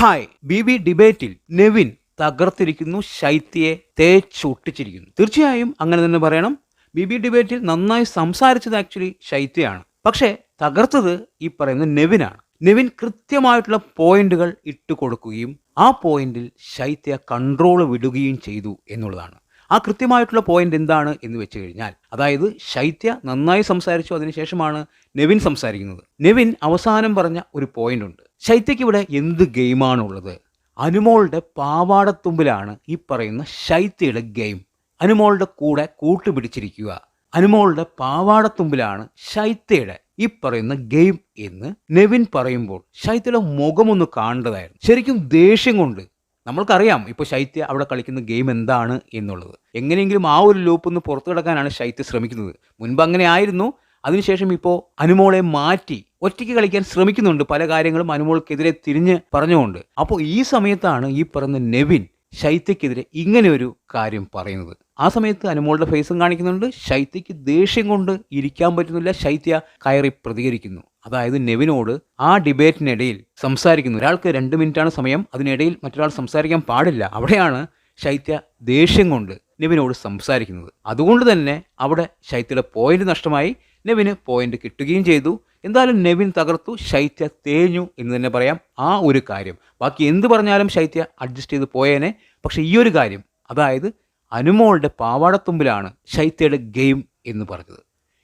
Hi B B ഡിബേറ്റിൽ നെവിൻ തകർത്തിരിക്കുന്നു ശൈത്യയെ തേച്ചൊട്ടിച്ചിരിക്കുന്നു. തീർച്ചയായും അങ്ങനെ തന്നെ പറയണം. ബി ബി ഡിബേറ്റിൽ നന്നായി സംസാരിച്ചത് ആക്ച്വലി ശൈത്യയാണ്. പക്ഷേ തകർത്തത് ഈ പറയുന്ന നെവിനാണ്. നെവിൻ കൃത്യമായിട്ടുള്ള പോയിന്റുകൾ ഇട്ട് കൊടുക്കുകയും ആ പോയിന്റിൽ ശൈത്യ കൺട്രോൾ വിടുകയും ചെയ്തു എന്നുള്ളതാണ്. ആ കൃത്യമായിട്ടുള്ള പോയിന്റ് എന്താണ് എന്ന് വെച്ച് കഴിഞ്ഞാൽ അതായത് ശൈത്യ നന്നായി സംസാരിച്ചു അതിനുശേഷമാണ് നെവിൻ സംസാരിക്കുന്നത്. നെവിൻ അവസാനം പറഞ്ഞ ഒരു പോയിന്റ് ഉണ്ട്. ശൈത്യയ്ക്ക് ഇവിടെ എന്ത് ഗെയിമാണുള്ളത്? അനുമോളുടെ പാവാടത്തുമ്പിലാണ് ഈ പറയുന്ന ശൈത്യയുടെ ഗെയിം. അനുമോളുടെ കൂടെ കൂട്ടുപിടിച്ചിരിക്കുക. അനുമോളുടെ പാവാടത്തുമ്പിലാണ് ശൈത്യയുടെ ഈ പറയുന്ന ഗെയിം എന്ന് നെവിൻ പറയുമ്പോൾ ശൈത്യയുടെ മുഖമൊന്ന് കാണേണ്ടതായിരുന്നു. ശരിക്കും ദേഷ്യം കൊണ്ട്. നമ്മൾക്കറിയാം ഇപ്പോൾ ശൈത്യ അവിടെ കളിക്കുന്ന ഗെയിം എന്താണ് എന്നുള്ളത്. എങ്ങനെയെങ്കിലും ആ ഒരു ലൂപ്പ് ഒന്ന് പുറത്തു കിടക്കാനാണ് ശൈത്യ ശ്രമിക്കുന്നത്. മുൻപ് അങ്ങനെ ആയിരുന്നു. അതിനുശേഷം ഇപ്പോൾ അനുമോളെ മാറ്റി ഒറ്റയ്ക്ക് കളിക്കാൻ ശ്രമിക്കുന്നുണ്ട്. പല കാര്യങ്ങളും അനുമോൾക്കെതിരെ തിരിഞ്ഞ് പറഞ്ഞുകൊണ്ട്. അപ്പോൾ ഈ സമയത്താണ് ഈ പറയുന്ന നെവിൻ ശൈത്യക്കെതിരെ ഇങ്ങനെ ഒരു കാര്യം പറയുന്നത്. ആ സമയത്ത് അനുമോളുടെ ഫേസും കാണിക്കുന്നുണ്ട്. ശൈത്യക്ക് ദേഷ്യം കൊണ്ട് ഇരിക്കാൻ പറ്റുന്നില്ല. ശൈത്യ കയറി പ്രതികരിക്കുന്നു. അതായത് നെവിനോട് ആ ഡിബേറ്റിനിടയിൽ സംസാരിക്കുന്നു. ഒരാൾക്ക് രണ്ട് മിനിറ്റാണ് സമയം. അതിനിടയിൽ മറ്റൊരാൾ സംസാരിക്കാൻ പാടില്ല. അവിടെയാണ് ശൈത്യ ദേഷ്യം കൊണ്ട് നെവിനോട് സംസാരിക്കുന്നത്. അതുകൊണ്ട് തന്നെ അവിടെ ശൈത്യയുടെ പോയിന്റ് നഷ്ടമായി. നെവിന് പോയിന്റ് കിട്ടുകയും ചെയ്തു. എന്തായാലും നെവിൻ തകർത്തു ശൈത്യ തേഞ്ഞു എന്ന് തന്നെ പറയാം. ആ ഒരു കാര്യം. ബാക്കി എന്ത് പറഞ്ഞാലും ശൈത്യ അഡ്ജസ്റ്റ് ചെയ്ത് പോയേനെ. പക്ഷെ ഈ ഒരു കാര്യം അതായത് അനുമോളുടെ പാവാടത്തുമ്പിലാണ് ശൈത്യയുടെ ഗെയിം എന്ന് പറഞ്ഞത്.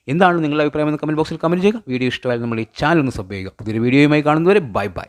എന്താണ് നിങ്ങളുടെ അഭിപ്രായം എന്ന് കമന്റ് ബോക്സിൽ കമന്റ് ചെയ്യുക. വീഡിയോ ഇഷ്ടമായാലും നമ്മൾ ഈ ചാനൽ ഒന്ന് സബ് ചെയ്യുക. പുതിയൊരു വീഡിയോയുമായി കാണുന്നവരെ ബൈ ബൈ